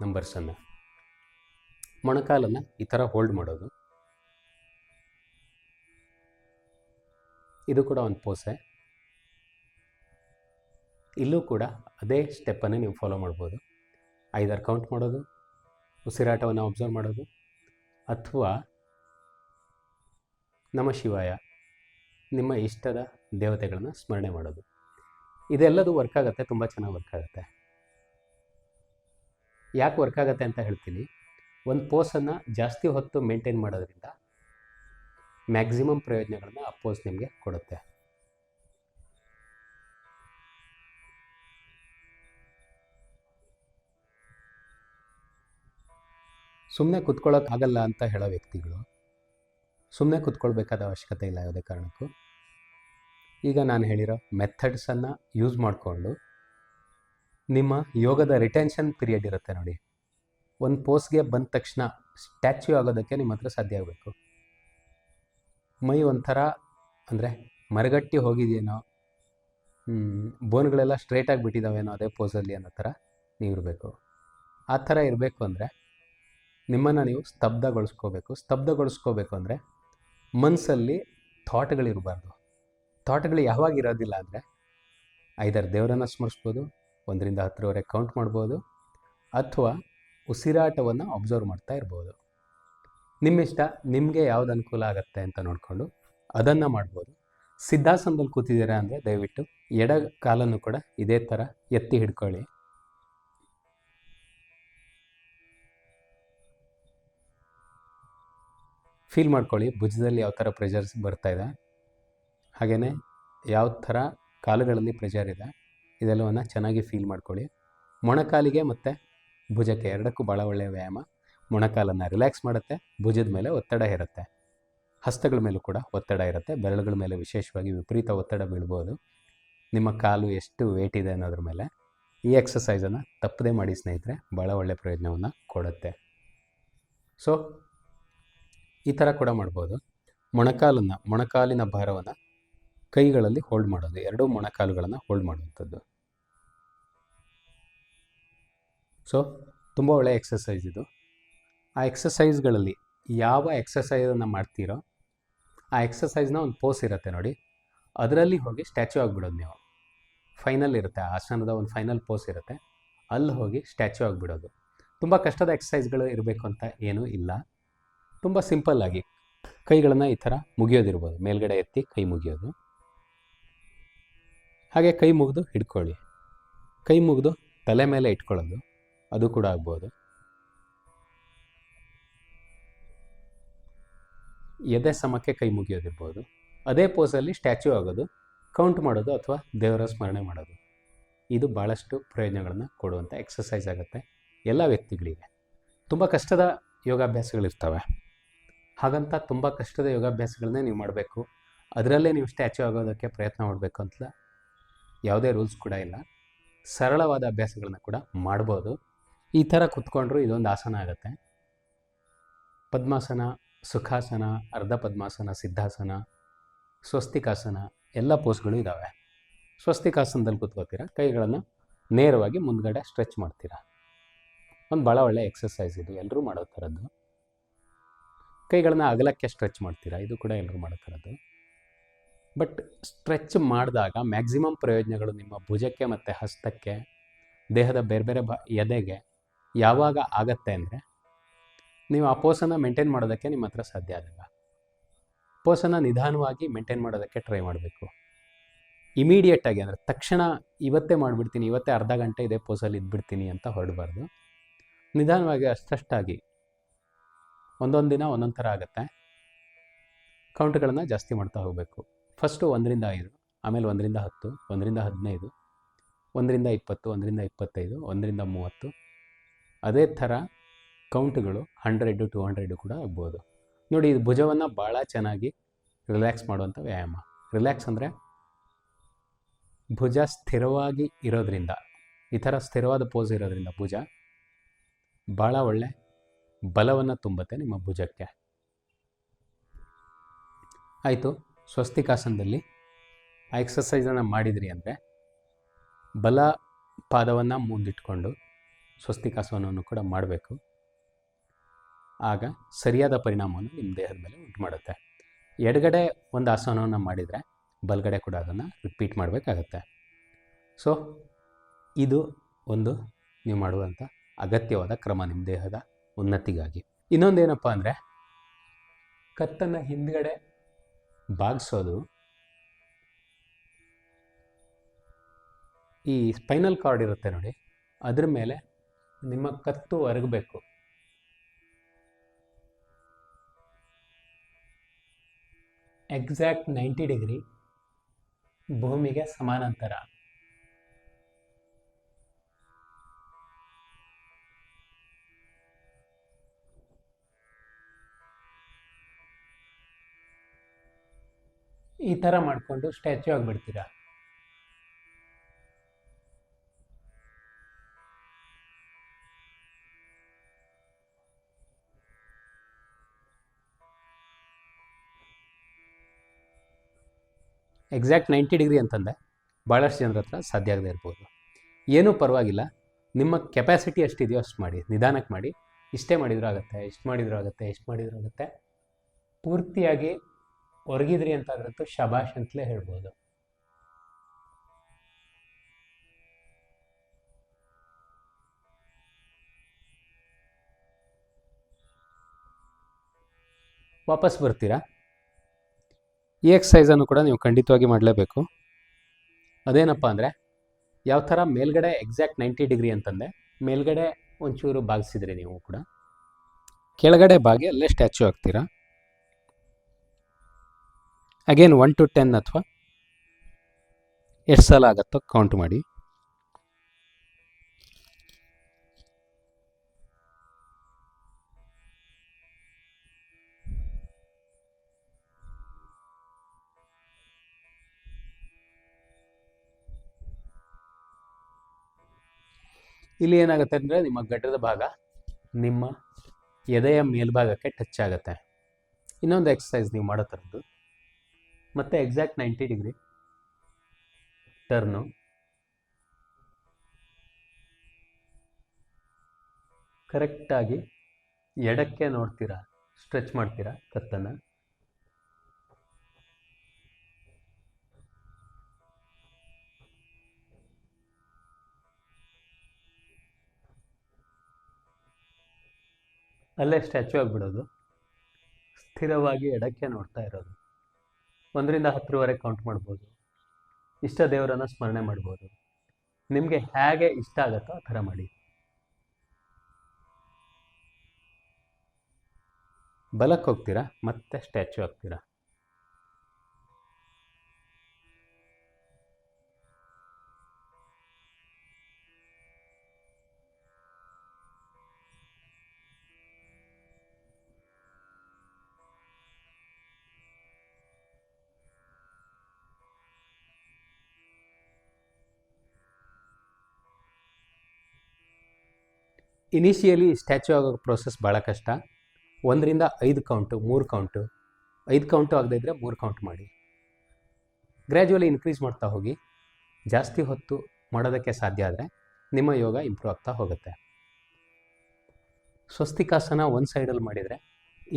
ನಂಬರ್ಸನ್ನು ಮೊಣಕಾಲನ್ನು ಈ ಥರ ಹೋಲ್ಡ್ ಮಾಡೋದು. ಇದು ಕೂಡ ಒಂದು ಪೋಸೆ ಇಲ್ಲೂ ಕೂಡ ಅದೇ ಸ್ಟೆಪ್ಪನ್ನು ನೀವು ಫಾಲೋ ಮಾಡ್ಬೋದು. ಐದಾರು ಕೌಂಟ್ ಮಾಡೋದು, ಉಸಿರಾಟವನ್ನು ಅಬ್ಸರ್ವ್ ಮಾಡೋದು, ಅಥವಾ ನಮ ಶಿವಾಯ, ನಿಮ್ಮ ಇಷ್ಟದ ದೇವತೆಗಳನ್ನು ಸ್ಮರಣೆ ಮಾಡೋದು. ಇದೆಲ್ಲದೂ ವರ್ಕ್ ಆಗುತ್ತೆ, ತುಂಬ ಚೆನ್ನಾಗಿ ವರ್ಕ್ ಆಗುತ್ತೆ. ಯಾಕೆ ವರ್ಕ್ ಆಗುತ್ತೆ ಅಂತ ಹೇಳ್ತೀನಿ, ಒಂದು ಪೋಸನ್ನು ಜಾಸ್ತಿ ಹೊತ್ತು ಮೇಂಟೈನ್ ಮಾಡೋದ್ರಿಂದ ಮ್ಯಾಕ್ಸಿಮಮ್ ಪ್ರಯೋಜನಗಳನ್ನು ಆ ಪೋಸ್ ನಿಮಗೆ ಕೊಡುತ್ತೆ. ಸುಮ್ಮನೆ ಕುತ್ಕೊಳ್ಳೋಕ್ಕಾಗಲ್ಲ ಅಂತ ಹೇಳೋ ವ್ಯಕ್ತಿಗಳು ಸುಮ್ಮನೆ ಕುತ್ಕೊಳ್ಬೇಕಾದ ಅವಶ್ಯಕತೆ ಇಲ್ಲ ಯಾವುದೇ ಕಾರಣಕ್ಕೂ. ಈಗ ನಾನು ಹೇಳಿರೋ ಮೆಥಡ್ಸನ್ನು ಯೂಸ್ ಮಾಡಿಕೊಂಡು ನಿಮ್ಮ ಯೋಗದ ರಿಟೆನ್ಷನ್ ಪೀರಿಯಡ್ ಇರುತ್ತೆ ನೋಡಿ. ಒಂದು ಪೋಸ್ಗೆ ಬಂದ ತಕ್ಷಣ ಸ್ಟ್ಯಾಚ್ಯೂ ಆಗೋದಕ್ಕೆ ನಿಮ್ಮ ಹತ್ರ ಸಾಧ್ಯ ಆಗಬೇಕು. ಮೈ ಒಂಥರ ಅಂದರೆ ಮರಗಟ್ಟಿ ಹೋಗಿದೆಯೇನೋ ಬೋನ್ಗಳೆಲ್ಲ ಸ್ಟ್ರೇಟಾಗಿ ಬಿಟ್ಟಿದ್ದಾವೇನೋ ಅದೇ ಪೋಸಲ್ಲಿ ಅನ್ನೋ ಥರ ನೀವು ಇರಬೇಕು ಆ ಥರ ಇರಬೇಕು ಅಂದರೆ ನಿಮ್ಮನ್ನು ನೀವು ಸ್ತಬ್ಧಗೊಳಿಸ್ಕೋಬೇಕು. ಸ್ತಬ್ಧಗೊಳಿಸ್ಕೋಬೇಕು ಅಂದರೆ ಮನಸ್ಸಲ್ಲಿ ಥಾಟ್ಗಳಿರಬಾರ್ದು ಥಾಟ್ಗಳು ಯಾವಾಗ ಇರೋದಿಲ್ಲ ಅಂದರೆ ಐದಾರು ದೇವರನ್ನು ಸ್ಮರಿಸ್ಬೋದು, ಒಂದರಿಂದ ಹತ್ತರವರೆಗೆ ಕೌಂಟ್ ಮಾಡ್ಬೋದು, ಅಥವಾ ಉಸಿರಾಟವನ್ನು ಅಬ್ಸರ್ವ್ ಮಾಡ್ತಾ ಇರ್ಬೋದು. ನಿಮ್ಮಿಷ್ಟ ನಿಮಗೆ ಯಾವ್ದು ಅನುಕೂಲ ಆಗುತ್ತೆ ಅಂತ ನೋಡಿಕೊಂಡು ಅದನ್ನು ಮಾಡ್ಬೋದು. ಸಿದ್ಧಾಸನದಲ್ಲಿ ಕೂತಿದ್ದೀರಾ ಅಂದರೆ ದಯವಿಟ್ಟು ಎಡ ಕಾಲನ್ನು ಕೂಡ ಇದೇ ಥರ ಎತ್ತಿ ಹಿಡ್ಕೊಳ್ಳಿ. ಫೀಲ್ ಮಾಡ್ಕೊಳ್ಳಿ. ಭುಜದಲ್ಲಿ ಯಾವ ಥರ ಪ್ರೆಷರ್ಸ್ ಬರ್ತಾ ಇದೆ. ಹಾಗೆಯೇ ಯಾವ ಥರ ಕಾಲುಗಳಲ್ಲಿ ಪ್ರೆಷರ್ ಇದೆ. ಇದೆಲ್ಲವನ್ನು ಚೆನ್ನಾಗಿ ಫೀಲ್ ಮಾಡ್ಕೊಳ್ಳಿ. ಮೊಣಕಾಲಿಗೆ ಮತ್ತು ಭುಜಕ್ಕೆ ಎರಡಕ್ಕೂ ಭಾಳ ಒಳ್ಳೆಯ ವ್ಯಾಯಾಮ. ಮೊಣಕಾಲನ್ನು ರಿಲ್ಯಾಕ್ಸ್ ಮಾಡುತ್ತೆ. ಭುಜದ ಮೇಲೆ ಒತ್ತಡ ಇರುತ್ತೆ. ಹಸ್ತಗಳ ಮೇಲೂ ಕೂಡ ಒತ್ತಡ ಇರುತ್ತೆ. ಬೆರಳುಗಳ ಮೇಲೆ ವಿಶೇಷವಾಗಿ ವಿಪರೀತ ಒತ್ತಡ ಬೀಳ್ಬೋದು. ನಿಮ್ಮ ಕಾಲು ಎಷ್ಟು ವೇಟ್ ಇದೆ ಅನ್ನೋದ್ರ ಮೇಲೆ ಈ ಎಕ್ಸಸೈಸನ್ನು ತಪ್ಪದೇ ಮಾಡಿ ಸ್ನೇಹಿತರೆ ಭಾಳ ಒಳ್ಳೆಯ ಪ್ರಯೋಜನವನ್ನು ಕೊಡುತ್ತೆ. ಸೊ ಈ ಥರ ಕೂಡ ಮಾಡ್ಬೋದು. ಮೊಣಕಾಲನ್ನು, ಮೊಣಕಾಲಿನ ಭಾರವನ್ನು ಕೈಗಳಲ್ಲಿ ಹೋಲ್ಡ್ ಮಾಡೋದು, ಎರಡೂ ಮೊಣಕಾಲುಗಳನ್ನು ಹೋಲ್ಡ್ ಮಾಡುವಂಥದ್ದು. ಸೊ ತುಂಬ ಒಳ್ಳೆಯ ಎಕ್ಸಸೈಸ್ ಇದು. ಆ ಎಕ್ಸಸೈಸ್ಗಳಲ್ಲಿ ಯಾವ ಎಕ್ಸಸೈಸನ್ನು ಮಾಡ್ತೀರೋ, ಆ ಎಕ್ಸಸೈಸ್ನ ಒಂದು ಪೋಸ್ ಇರುತ್ತೆ ನೋಡಿ. ಅದರಲ್ಲಿ ಹೋಗಿ ಸ್ಟ್ಯಾಚ್ಯೂ ಆಗಿಬಿಡೋದು ನೀವು. ಫೈನಲ್ ಇರುತ್ತೆ ಆಸನದ ಒಂದು ಫೈನಲ್ ಪೋಸ್ ಇರುತ್ತೆ. ಅಲ್ಲಿ ಹೋಗಿ ಸ್ಟ್ಯಾಚ್ಯೂ ಆಗಿಬಿಡೋದು. ತುಂಬ ಕಷ್ಟದ ಎಕ್ಸಸೈಸ್ಗಳು ಇರಬೇಕು ಅಂತ ಏನೂ ಇಲ್ಲ. ತುಂಬ ಸಿಂಪಲ್ಲಾಗಿ ಕೈಗಳನ್ನು ಈ ಥರ ಮುಗಿಯೋದಿರ್ಬೋದು. ಮೇಲ್ಗಡೆ ಎತ್ತಿ ಕೈ ಮುಗಿಯೋದು. ಹಾಗೆ ಕೈ ಮುಗಿದು ಹಿಡ್ಕೊಳ್ಳಿ. ಕೈ ಮುಗಿದು ತಲೆ ಮೇಲೆ ಇಟ್ಕೊಳ್ಳೋದು. ಅದು ಕೂಡ ಆಗ್ಬೋದು. ಎದೆ ಸಮಕ್ಕೆ ಕೈ ಮುಗಿಯೋದಿರ್ಬೋದು. ಅದೇ ಪೋಸಲ್ಲಿ ಸ್ಟ್ಯಾಚ್ಯೂ ಆಗೋದು ಕೌಂಟ್ ಮಾಡೋದು ಅಥವಾ ದೇವರ ಸ್ಮರಣೆ ಮಾಡೋದು. ಇದು ಭಾಳಷ್ಟು ಪ್ರಯೋಜನಗಳನ್ನು ಕೊಡುವಂಥ ಎಕ್ಸಸೈಸ್ ಆಗುತ್ತೆ. ಎಲ್ಲ ವ್ಯಕ್ತಿಗಳಿಗೆ. ತುಂಬ ಕಷ್ಟದ ಯೋಗಾಭ್ಯಾಸಗಳಿರ್ತವೆ. ಹಾಗಂತ ತುಂಬ ಕಷ್ಟದ ಯೋಗಾಭ್ಯಾಸಗಳನ್ನೇ ನೀವು ಮಾಡಬೇಕು. ಅದರಲ್ಲೇ ನೀವು ಸ್ಟ್ಯಾಚ್ಯೂ ಆಗೋದಕ್ಕೆ ಪ್ರಯತ್ನ ಮಾಡಬೇಕು ಅಂತ ಯಾವುದೇ ರೂಲ್ಸ್ ಕೂಡ ಇಲ್ಲ. ಸರಳವಾದ ಅಭ್ಯಾಸಗಳನ್ನ ಕೂಡ ಮಾಡ್ಬೋದು. ಈ ಥರ ಕುತ್ಕೊಂಡ್ರು ಇದೊಂದು ಆಸನ ಆಗುತ್ತೆ. ಪದ್ಮಾಸನ, ಸುಖಾಸನ, ಅರ್ಧ ಪದ್ಮಾಸನ, ಸಿದ್ಧಾಸನ, ಸ್ವಸ್ತಿಕಾಸನ ಎಲ್ಲ ಪೋಸ್ಗಳು ಇದ್ದಾವೆ ಸ್ವಸ್ತಿಕಾಸನದಲ್ಲಿ ಕುತ್ಕೋತೀರಾ? ಕೈಗಳನ್ನು ನೇರವಾಗಿ ಮುಂದ್ಗಡೆ ಸ್ಟ್ರೆಚ್ ಮಾಡ್ತೀರಾ? ಒಂದು ಭಾಳ ಒಳ್ಳೆಯ ಎಕ್ಸಸೈಸ್ ಇದು. ಎಲ್ಲರೂ ಮಾಡೋ ಥರದ್ದು. ಕೈಗಳನ್ನ ಅಗಲಕ್ಕೆ ಸ್ಟ್ರೆಚ್ ಮಾಡ್ತೀರಾ? ಇದು ಕೂಡ ಎಲ್ಲರೂ ಮಾಡೋ ಬಟ್ ಸ್ಟ್ರೆಚ್ ಮಾಡಿದಾಗ ಮ್ಯಾಕ್ಸಿಮಮ್ ಪ್ರಯೋಜನಗಳು ನಿಮ್ಮ ಭುಜಕ್ಕೆ ಮತ್ತು ಹಸ್ತಕ್ಕೆ, ದೇಹದ ಬೇರೆ ಬೇರೆ ಬ, ಎದೆಗೆ ಯಾವಾಗ ಆಗತ್ತೆ ಅಂದರೆ, ನೀವು ಆ ಪೋಸನ್ನು ಮೇಂಟೈನ್ ಮಾಡೋದಕ್ಕೆ ನಿಮ್ಮ ಹತ್ರ ಸಾಧ್ಯ ಆಗಲ್ಲ. ಪೋಸನ್ನು ನಿಧಾನವಾಗಿ ಮೇಂಟೈನ್ ಮಾಡೋದಕ್ಕೆ ಟ್ರೈ ಮಾಡಬೇಕು. ಇಮಿಡಿಯೇಟಾಗಿ ಅಂದರೆ ತಕ್ಷಣ ಇವತ್ತೇ ಮಾಡಿಬಿಡ್ತೀನಿ, ಇವತ್ತೇ ಅರ್ಧ ಗಂಟೆ ಇದೇ ಪೋಸಲ್ಲಿ ಇದ್ಬಿಡ್ತೀನಿ ಅಂತ ಹೊರಡಬಾರ್ದು. ನಿಧಾನವಾಗಿ ಅಷ್ಟಷ್ಟಾಗಿ ಒಂದೊಂದು ದಿನ ಒಂದೊಂದು ಥರ ಆಗುತ್ತೆ. ಕೌಂಟ್ಗಳನ್ನು ಜಾಸ್ತಿ ಮಾಡ್ತಾ ಹೋಗಬೇಕು. ಫಸ್ಟು ಒಂದರಿಂದ ಐದು, ಆಮೇಲೆ ಒಂದರಿಂದ ಹತ್ತು, ಒಂದರಿಂದ ಹದಿನೈದು, ಒಂದರಿಂದ ಇಪ್ಪತ್ತು, ಒಂದರಿಂದ ಇಪ್ಪತ್ತೈದು, ಒಂದರಿಂದ ಮೂವತ್ತು. ಅದೇ ಥರ ಕೌಂಟ್ಗಳು ಹಂಡ್ರೆಡು ಟು ಹಂಡ್ರೆಡು ಕೂಡ ಆಗ್ಬೋದು. ನೋಡಿ ಇದು ಭುಜವನ್ನು ಭಾಳ ಚೆನ್ನಾಗಿ ರಿಲ್ಯಾಕ್ಸ್ ಮಾಡುವಂಥ ವ್ಯಾಯಾಮ. ರಿಲ್ಯಾಕ್ಸ್ ಅಂದರೆ ಭುಜ ಸ್ಥಿರವಾಗಿ ಇರೋದ್ರಿಂದ, ಈ ಥರ ಸ್ಥಿರವಾದ ಪೋಸ್ ಇರೋದ್ರಿಂದ ಭುಜ ಭಾಳ ಒಳ್ಳೆ ಬಲವನ್ನು ತುಂಬತ್ತೆ ನಿಮ್ಮ ಭುಜಕ್ಕೆ. ಆಯಿತು, ಸ್ವಸ್ತಿಕಾಸನದಲ್ಲಿ ಆ ಎಕ್ಸಸೈಸನ್ನು ಮಾಡಿದ್ರಿ ಅಂದರೆ ಬಲ ಪಾದವನ್ನು ಮುಂದಿಟ್ಕೊಂಡು ಸ್ವಸ್ತಿಕಾಸನವನ್ನು ಕೂಡ ಮಾಡಬೇಕು. ಆಗ ಸರಿಯಾದ ಪರಿಣಾಮವನ್ನು ನಿಮ್ಮ ದೇಹದ ಮೇಲೆ ಉಂಟು ಮಾಡುತ್ತೆ. ಎಡಗಡೆ ಒಂದು ಆಸನವನ್ನು ಮಾಡಿದರೆ ಬಲಗಡೆ ಕೂಡ ಅದನ್ನು ರಿಪೀಟ್ ಮಾಡಬೇಕಾಗತ್ತೆ. ಸೊ ಇದು ಒಂದು ನೀವು ಮಾಡುವಂಥ ಅಗತ್ಯವಾದ ಕ್ರಮ ನಿಮ್ಮ ದೇಹದ ಉನ್ನತಿಗಾಗಿ. ಇನ್ನೊಂದೇನಪ್ಪ ಅಂದರೆ, ಕತ್ತನ್ನು ಹಿಂದ್ಗಡೆ ಬಾಗಿಸೋದು ಈ ಸ್ಪೈನಲ್ ಕಾರ್ಡ್ ಇರುತ್ತೆ ನೋಡಿ, ಅದ್ರ ಮೇಲೆ ನಿಮ್ಮ ಕತ್ತು ಅರಗಬೇಕು. ಎಕ್ಸಾಕ್ಟ್ ನೈಂಟಿ ಡಿಗ್ರಿ ಭೂಮಿಗೆ ಸಮಾನಾಂತರ. ಈ ಥರ ಮಾಡಿಕೊಂಡು ಸ್ಟ್ಯಾಚ್ಯೂ ಆಗಿಬಿಡ್ತೀರಾ. ಎಕ್ಸಾಕ್ಟ್ ನೈಂಟಿ ಡಿಗ್ರಿ ಅಂತಂದೆ ಭಾಳಷ್ಟು ಜನರ ಹತ್ರ ಸಾಧ್ಯ ಆಗದೆ ಇರ್ಬೋದು. ಏನೂ ಪರವಾಗಿಲ್ಲ. ನಿಮ್ಮ ಕೆಪಾಸಿಟಿ ಎಷ್ಟಿದೆಯೋ ಅಷ್ಟು ಮಾಡಿ, ನಿಧಾನಕ್ಕೆ ಮಾಡಿ. ಇಷ್ಟೇ ಮಾಡಿದ್ರೂ ಆಗುತ್ತೆ, ಇಷ್ಟು ಮಾಡಿದ್ರೂ ಆಗುತ್ತೆ, ಇಷ್ಟು ಮಾಡಿದ್ರೂ ಆಗುತ್ತೆ. ಪೂರ್ತಿಯಾಗಿ ಒರಗಿದ್ರಿ ಅಂತಾದ್ರಂತೂ ಶಬಾಷ್ ಅಂತಲೇ ಹೇಳ್ಬೋದು. ವಾಪಸ್ ಬರ್ತೀರಾ? ಈ ಎಕ್ಸಸೈಸನ್ನು ಕೂಡ ನೀವು ಖಂಡಿತವಾಗಿ ಮಾಡಲೇಬೇಕು. ಅದೇನಪ್ಪ ಅಂದರೆ, ಯಾವ ಥರ ಮೇಲ್ಗಡೆ ಎಕ್ಸಾಕ್ಟ್ ನೈಂಟಿ ಡಿಗ್ರಿ ಅಂತಂದೆ, ಮೇಲ್ಗಡೆ ಒಂಚೂರು ಬಾಗಿಸಿದ್ರಿ ನೀವು ಕೂಡ. ಕೆಳಗಡೆ ಬಾಗಿ ಅಲ್ಲೇ ಸ್ಟ್ಯಾಚ್ಯೂ ಆಗ್ತೀರಾ ಅಗೇನ್ ಒನ್ ಟು ಟೆನ್ ಅಥವಾ ಎಷ್ಟು ಸಲ ಆಗತ್ತೋ ಕೌಂಟ್ ಮಾಡಿ. ಇಲ್ಲಿ ಏನಾಗುತ್ತೆ ಅಂದರೆ ನಿಮ್ಮ ಗಡ್ಡದ ಭಾಗ ನಿಮ್ಮ ಎದೆಯ ಮೇಲ್ಭಾಗಕ್ಕೆ ಟಚ್ ಆಗುತ್ತೆ. ಇನ್ನೊಂದು ಎಕ್ಸಸೈಸ್ ನೀವು ಮಾಡೋ ಥರದ್ದು. ಮತ್ತೆ ಎಕ್ಸಾಕ್ಟ್ ನೈಂಟಿ ಡಿಗ್ರಿ ಟರ್ನು ಕರೆಕ್ಟಾಗಿ ಎಡಕ್ಕೆ ನೋಡ್ತೀರಾ ಸ್ಟ್ರೆಚ್ ಮಾಡ್ತೀರಾ ಕತ್ತನ್ನು? ಅಲ್ಲೇ ಸ್ಟ್ಯಾಚ್ಯೂ ಆಗಿಬಿಡೋದು. ಸ್ಥಿರವಾಗಿ ಎಡಕ್ಕೆ ನೋಡ್ತಾ ಇರೋದು. ಒಂದರಿಂದ ಹತ್ತರವರೆಗೆ ಕೌಂಟ್ ಮಾಡ್ಬೋದು. ಇಷ್ಟ ದೇವರನ್ನು ಸ್ಮರಣೆ ಮಾಡ್ಬೋದು. ನಿಮಗೆ ಹೇಗೆ ಇಷ್ಟ ಆಗುತ್ತೋ ಆ ಥರ ಮಾಡಿ. ಬಲಕ್ಕೆ ಹೋಗ್ತೀರಾ? ಮತ್ತೆ ಸ್ಟ್ಯಾಚ್ಯೂ ಆಗ್ತೀರಾ ಇನಿಷಿಯಲಿ ಸ್ಟ್ಯಾಚ್ಯೂ ಆಗೋ ಪ್ರೋಸೆಸ್ ಭಾಳ ಕಷ್ಟ. ಒಂದರಿಂದ ಐದು ಕೌಂಟು ಮೂರು ಕೌಂಟು ಐದು ಕೌಂಟು ಆಗದೇ ಇದ್ದರೆ ಮೂರು ಕೌಂಟ್ ಮಾಡಿ. ಗ್ರ್ಯಾಜುವಲಿ ಇನ್ಕ್ರೀಸ್ ಮಾಡ್ತಾ ಹೋಗಿ. ಜಾಸ್ತಿ ಹೊತ್ತು ಮಾಡೋದಕ್ಕೆ ಸಾಧ್ಯ ಆದರೆ ನಿಮ್ಮ ಯೋಗ ಇಂಪ್ರೂವ್ ಆಗ್ತಾ ಹೋಗುತ್ತೆ. ಸ್ವಸ್ತಿಕಾಸನ ಒಂದು ಸೈಡಲ್ಲಿ ಮಾಡಿದರೆ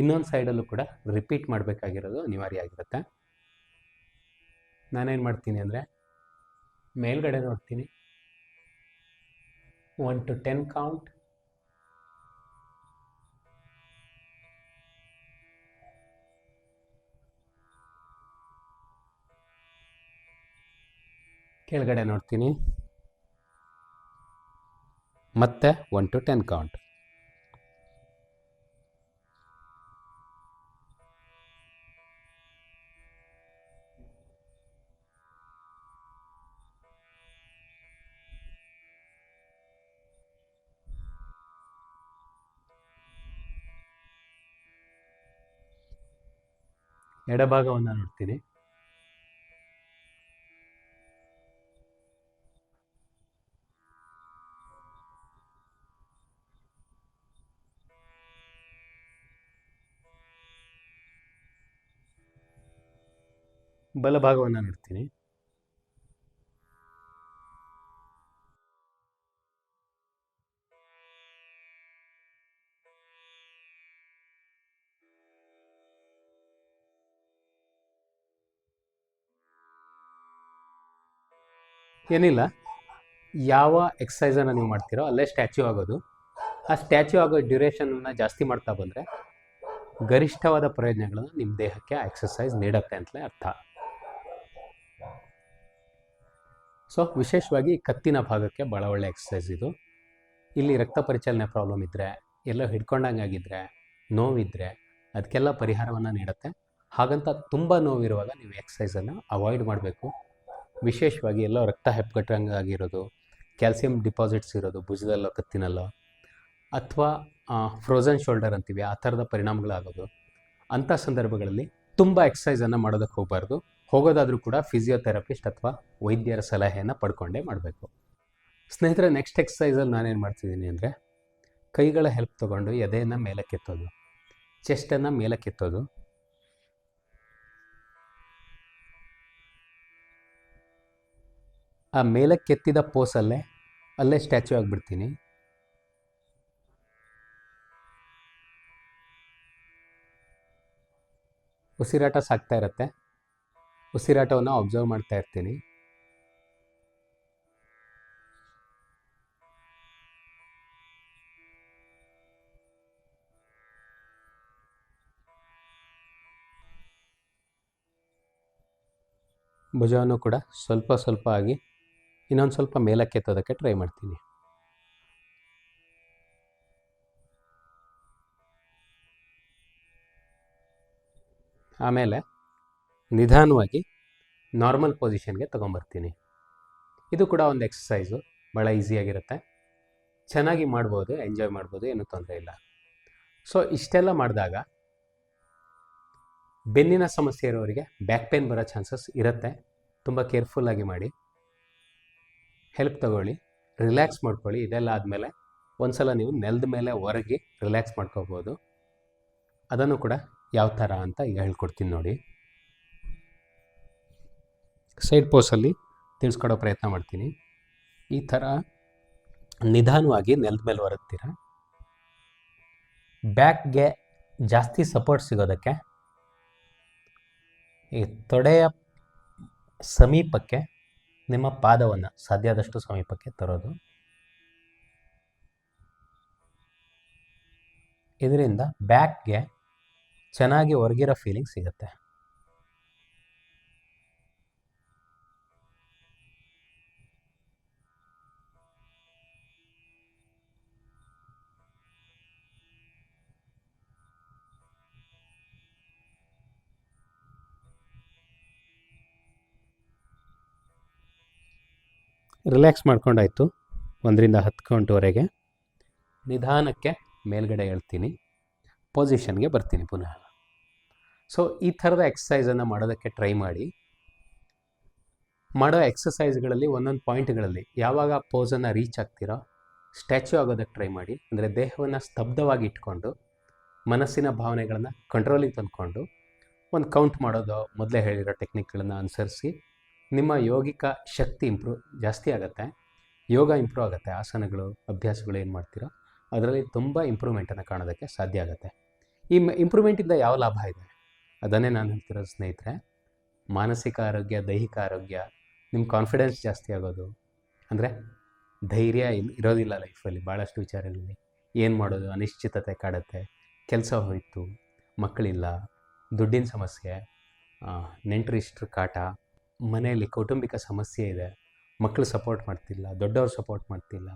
ಇನ್ನೊಂದು ಸೈಡಲ್ಲೂ ಕೂಡ ರಿಪೀಟ್ ಮಾಡಬೇಕಾಗಿರೋದು ಅನಿವಾರ್ಯ ಆಗಿರುತ್ತೆ. ನಾನೇನು ಮಾಡ್ತೀನಿ ಅಂದರೆ ಮೇಲ್ಗಡೆ ನೋಡ್ತೀನಿ. ಒನ್ ಟು ಟೆನ್ ಕೌಂಟ್ ಕೆಳಗಡೆ ನೋಡ್ತೀನಿ. ಮತ್ತೆ ಒನ್ ಟು ಟೆನ್ ಕೌಂಟ್ ಎಡಭಾಗವನ್ನು ನೋಡ್ತೀನಿ. ಬಲಭಾಗವನ್ನು ನೋಡ್ತೀನಿ. ಏನಿಲ್ಲ. ಯಾವ ಎಕ್ಸಸೈಸನ್ನು ನೀವು ಮಾಡ್ತೀರೋ ಅಲ್ಲೇ ಸ್ಟ್ಯಾಚ್ಯೂ ಆಗೋದು. ಆ ಸ್ಟ್ಯಾಚ್ಯೂ ಆಗೋ ಡ್ಯೂರೇಷನನ್ನು ಜಾಸ್ತಿ ಮಾಡ್ತಾ ಬಂದರೆ ಗರಿಷ್ಠವಾದ ಪ್ರಯೋಜನಗಳನ್ನು ನಿಮ್ಮ ದೇಹಕ್ಕೆ ಆ ಎಕ್ಸಸೈಸ್ ನೀಡುತ್ತೆ ಅಂತಲೇ ಅರ್ಥ. ಸೊ ವಿಶೇಷವಾಗಿ ಕತ್ತಿನ ಭಾಗಕ್ಕೆ ಭಾಳ ಒಳ್ಳೆ ಎಕ್ಸಸೈಸ್ ಇದು. ಇಲ್ಲಿ ರಕ್ತ ಪರಿಚಲನೆ ಪ್ರಾಬ್ಲಮ್ ಇದ್ದರೆ ಎಲ್ಲೋ ಹಿಡ್ಕೊಂಡಂಗೆ ಆಗಿದ್ದರೆ ನೋವಿದ್ದರೆ ಅದಕ್ಕೆಲ್ಲ ಪರಿಹಾರವನ್ನು ನೀಡುತ್ತೆ. ಹಾಗಂತ ತುಂಬ ನೋವಿರುವಾಗ ನೀವು ಎಕ್ಸಸೈಸನ್ನು ಅವಾಯ್ಡ್ ಮಾಡಬೇಕು. ವಿಶೇಷವಾಗಿ ಎಲ್ಲ ರಕ್ತ ಹೆಪ್ಪಗಟ್ಟಂಗೆ ಆಗಿರೋದು ಕ್ಯಾಲ್ಸಿಯಂ ಡಿಪಾಸಿಟ್ಸ್ ಇರೋದು ಭುಜದಲ್ಲೋ, ಕತ್ತಿನಲ್ಲೋ, ಅಥವಾ ಫ್ರೋಝನ್ ಶೋಲ್ಡರ್ ಅಂತೀವಿ, ಆ ಥರದ ಪರಿಣಾಮಗಳಾಗೋದು, ಅಂಥ ಸಂದರ್ಭಗಳಲ್ಲಿ ತುಂಬ ಎಕ್ಸಸೈಸನ್ನು ಮಾಡೋದಕ್ಕೆ ಹೋಗಬಾರ್ದು. ಹೋಗೋದಾದರೂ ಕೂಡ ಫಿಸಿಯೋಥೆರಪಿಸ್ಟ್ ಅಥವಾ ವೈದ್ಯರ ಸಲಹೆಯನ್ನು ಪಡ್ಕೊಂಡೇ ಮಾಡಬೇಕು. ಸ್ನೇಹಿತರೆ ನೆಕ್ಸ್ಟ್ ಎಕ್ಸಸೈಸಲ್ಲಿ ನಾನೇನು ಮಾಡ್ತಿದ್ದೀನಿ ಅಂದರೆ, ಕೈಗಳ ಹೆಲ್ಪ್ ತೊಗೊಂಡು ಎದೆಯನ್ನು ಮೇಲಕ್ಕೆತ್ತೋದು ಚೆಸ್ಟನ್ನು ಮೇಲಕ್ಕೆತ್ತೋದು. ಆ ಮೇಲಕ್ಕೆತ್ತಿದ ಪೋಸಲ್ಲೇ ಅಲ್ಲೇ ಸ್ಟ್ಯಾಚು ಆಗಿಬಿಡ್ತೀನಿ. ಉಸಿರಾಟ ಸಾಕ್ತಾ ಇರುತ್ತೆ. ಉಸಿರಾಟವನ್ನು ಅಬ್ಸರ್ವ್ ಮಾಡ್ತಾ ಇರ್ತೀನಿ. ಭುಜವನ್ನು ಕೂಡ ಸ್ವಲ್ಪ ಸ್ವಲ್ಪ ಆಗಿ ಇನ್ನೊಂದು ಸ್ವಲ್ಪ ಮೇಲಕ್ಕೆ ಎತ್ತೋದಕ್ಕೆ ಟ್ರೈ ಮಾಡ್ತೀನಿ. ಆಮೇಲೆ ನಿಧಾನವಾಗಿ ನಾರ್ಮಲ್ ಪೊಸಿಷನ್ಗೆ ತೊಗೊಂಬರ್ತೀನಿ. ಇದು ಕೂಡ ಒಂದು ಎಕ್ಸಸೈಸು ಭಾಳ ಈಸಿಯಾಗಿರುತ್ತೆ ಚೆನ್ನಾಗಿ ಮಾಡ್ಬೋದು ಎಂಜಾಯ್ ಮಾಡ್ಬೋದು, ಏನೂ ತೊಂದರೆ ಇಲ್ಲ. ಸೊ ಇಷ್ಟೆಲ್ಲ ಮಾಡಿದಾಗ ಬೆನ್ನಿನ ಸಮಸ್ಯೆ ಇರೋರಿಗೆ ಬ್ಯಾಕ್ ಪೇನ್ ಬರೋ ಚಾನ್ಸಸ್ ಇರುತ್ತೆ. ತುಂಬ ಕೇರ್ಫುಲ್ಲಾಗಿ ಮಾಡಿ. ಹೆಲ್ಪ್ ತಗೊಳ್ಳಿ. ರಿಲ್ಯಾಕ್ಸ್ ಮಾಡ್ಕೊಳ್ಳಿ. ಇದೆಲ್ಲ ಆದಮೇಲೆ ಒಂದ್ಸಲ ನೀವು ನೆಲದ ಮೇಲೆ ಹೊರಗೆ ರಿಲ್ಯಾಕ್ಸ್ ಮಾಡ್ಕೋಬೋದು. ಅದನ್ನು ಕೂಡ ಯಾವ ಥರ ಅಂತ ಈಗ ಹೇಳ್ಕೊಡ್ತೀನಿ ನೋಡಿ. ಸೈಡ್ ಪೋಸಲ್ಲಿ ತಿಳಿಸ್ಕೊಡೋ ಪ್ರಯತ್ನ ಮಾಡ್ತೀನಿ. ಈ ಥರ ನಿಧಾನವಾಗಿ ನೆಲದ ಮೇಲೆ ಹೊರಗ್ತೀರ ಬ್ಯಾಕ್ಗೆ ಜಾಸ್ತಿ ಸಪೋರ್ಟ್ ಸಿಗೋದಕ್ಕೆ, ಈ ತೊಡೆಯ ಸಮೀಪಕ್ಕೆ ನಿಮ್ಮ ಪಾದವನ್ನು, ಸಾಧ್ಯವಾದಷ್ಟು ಸಮೀಪಕ್ಕೆ ತರೋದು. ಇದರಿಂದ ಬ್ಯಾಕ್ಗೆ ಚೆನ್ನಾಗಿ ಹೊರಗಿರೋ ಫೀಲಿಂಗ್ ಸಿಗುತ್ತೆ. ರಿಲ್ಯಾಕ್ಸ್ ಮಾಡ್ಕೊಂಡಾಯಿತು. ಒಂದರಿಂದ ಹತ್ತು ಗಂಟೆವರೆಗೆ. ನಿಧಾನಕ್ಕೆ ಮೇಲ್ಗಡೆ ಹೇಳ್ತೀನಿ ಪೊಸಿಷನ್ಗೆ ಬರ್ತೀನಿ ಪುನಃ. ಸೊ ಈ ಥರದ ಎಕ್ಸಸೈಸನ್ನು ಮಾಡೋದಕ್ಕೆ ಟ್ರೈ ಮಾಡಿ. ಮಾಡೋ ಎಕ್ಸಸೈಸ್ಗಳಲ್ಲಿ ಒಂದೊಂದು ಪಾಯಿಂಟ್ಗಳಲ್ಲಿ ಯಾವಾಗ ಪೋಸನ್ನು ರೀಚ್ ಆಗ್ತೀರೋ ಸ್ಟ್ಯಾಚ್ಯೂ ಆಗೋದಕ್ಕೆ ಟ್ರೈ ಮಾಡಿ. ಅಂದರೆ ದೇಹವನ್ನು ಸ್ತಬ್ಧವಾಗಿ ಇಟ್ಕೊಂಡು, ಮನಸ್ಸಿನ ಭಾವನೆಗಳನ್ನು ಕಂಟ್ರೋಲಿಗೆ ತಂದ್ಕೊಂಡು, ಒಂದು ಕೌಂಟ್ ಮಾಡೋದು, ಮೊದಲೇ ಹೇಳಿರೋ ಟೆಕ್ನಿಕ್ಗಳನ್ನು ಅನುಸರಿಸಿ. ನಿಮ್ಮ ಯೋಗಿಕ ಶಕ್ತಿ ಇಂಪ್ರೂವ್ ಜಾಸ್ತಿ ಆಗುತ್ತೆ. ಯೋಗ ಇಂಪ್ರೂವ್ ಆಗುತ್ತೆ. ಆಸನಗಳು, ಅಭ್ಯಾಸಗಳು ಏನು ಮಾಡ್ತೀರೋ ಅದರಲ್ಲಿ ತುಂಬ ಇಂಪ್ರೂವ್ಮೆಂಟನ್ನು ಕಾಣೋದಕ್ಕೆ ಸಾಧ್ಯ ಆಗುತ್ತೆ. ಈ ಇಂಪ್ರೂವ್ಮೆಂಟಿಂದ ಯಾವ ಲಾಭ ಇದೆ? ಅದನ್ನೇ ನಾನು ಹೇಳ್ತಿರೋ ಸ್ನೇಹಿತರೆ, ಮಾನಸಿಕ ಆರೋಗ್ಯ, ದೈಹಿಕ ಆರೋಗ್ಯ ನಿಮ್ಮ ಕಾನ್ಫಿಡೆನ್ಸ್ ಜಾಸ್ತಿ ಆಗೋದು. ಅಂದರೆ ಧೈರ್ಯ ಇರೋದಿಲ್ಲ ಲೈಫಲ್ಲಿ ಭಾಳಷ್ಟು ವಿಚಾರಗಳಲ್ಲಿ. ಏನು ಮಾಡೋದು? ಅನಿಶ್ಚಿತತೆ ಕಾಡುತ್ತೆ. ಕೆಲಸ ಹೋಯಿತು ಮಕ್ಕಳಿಲ್ಲ ದುಡ್ಡಿನ ಸಮಸ್ಯೆ ನೆಂಟರಿಷ್ಟ್ರ ಕಾಟ ಮನೆಯಲ್ಲಿ ಕೌಟುಂಬಿಕ ಸಮಸ್ಯೆ ಇದೆ ಮಕ್ಕಳು ಸಪೋರ್ಟ್ ಮಾಡ್ತಿಲ್ಲ, ದೊಡ್ಡವ್ರು ಸಪೋರ್ಟ್ ಮಾಡ್ತಿಲ್ಲ,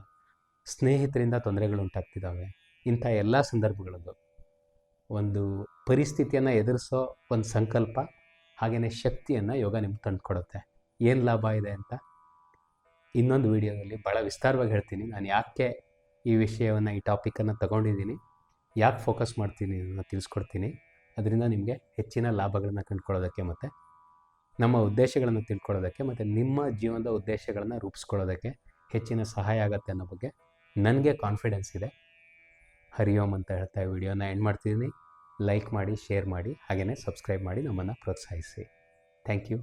ಸ್ನೇಹಿತರಿಂದ ತೊಂದರೆಗಳು ಉಂಟಾಗ್ತಿದ್ದಾವೆ ಇಂಥ ಎಲ್ಲ ಸಂದರ್ಭಗಳಲ್ಲೂ ಒಂದು ಪರಿಸ್ಥಿತಿಯನ್ನು ಎದುರಿಸೋ ಒಂದು ಸಂಕಲ್ಪ ಹಾಗೆಯೇ ಶಕ್ತಿಯನ್ನು ಯೋಗ ನಿಮ್ಗೆ ತಂದುಕೊಡುತ್ತೆ. ಏನು ಲಾಭ ಇದೆ ಅಂತ ಇನ್ನೊಂದು ವಿಡಿಯೋದಲ್ಲಿ ಭಾಳ ವಿಸ್ತಾರವಾಗಿ ಹೇಳ್ತೀನಿ. ನಾನು ಯಾಕೆ ಈ ವಿಷಯವನ್ನು, ಈ ಟಾಪಿಕನ್ನು ತಗೊಂಡಿದ್ದೀನಿ, ಯಾಕೆ ಫೋಕಸ್ ಮಾಡ್ತೀನಿ ಅನ್ನೋದನ್ನ ತಿಳಿಸ್ಕೊಡ್ತೀನಿ. ಅದರಿಂದ ನಿಮಗೆ ಹೆಚ್ಚಿನ ಲಾಭಗಳನ್ನು ಕಂಡುಕೊಳ್ಳೋದಕ್ಕೆ ಮತ್ತು ನಮ್ಮ ಉದ್ದೇಶಗಳನ್ನು ತಿಳ್ಕೊಳ್ಳೋದಕ್ಕೆ ಮತ್ತು ನಿಮ್ಮ ಜೀವನದ ಉದ್ದೇಶಗಳನ್ನು ರೂಪಿಸ್ಕೊಳ್ಳೋದಕ್ಕೆ ಹೆಚ್ಚಿನ ಸಹಾಯ ಆಗುತ್ತೆ ಅನ್ನೋ ಬಗ್ಗೆ ನನಗೆ ಕಾನ್ಫಿಡೆನ್ಸ್ ಇದೆ. ಹರಿ ಓಂ ಅಂತ ಹೇಳ್ತಾ ವಿಡಿಯೋನ ಎಂಡ್ ಮಾಡ್ತಿದ್ದೀನಿ ಲೈಕ್ ಮಾಡಿ ಶೇರ್ ಮಾಡಿ ಹಾಗೆಯೇ ಸಬ್ಸ್ಕ್ರೈಬ್ ಮಾಡಿ ನಮ್ಮನ್ನು ಪ್ರೋತ್ಸಾಹಿಸಿ. Thank you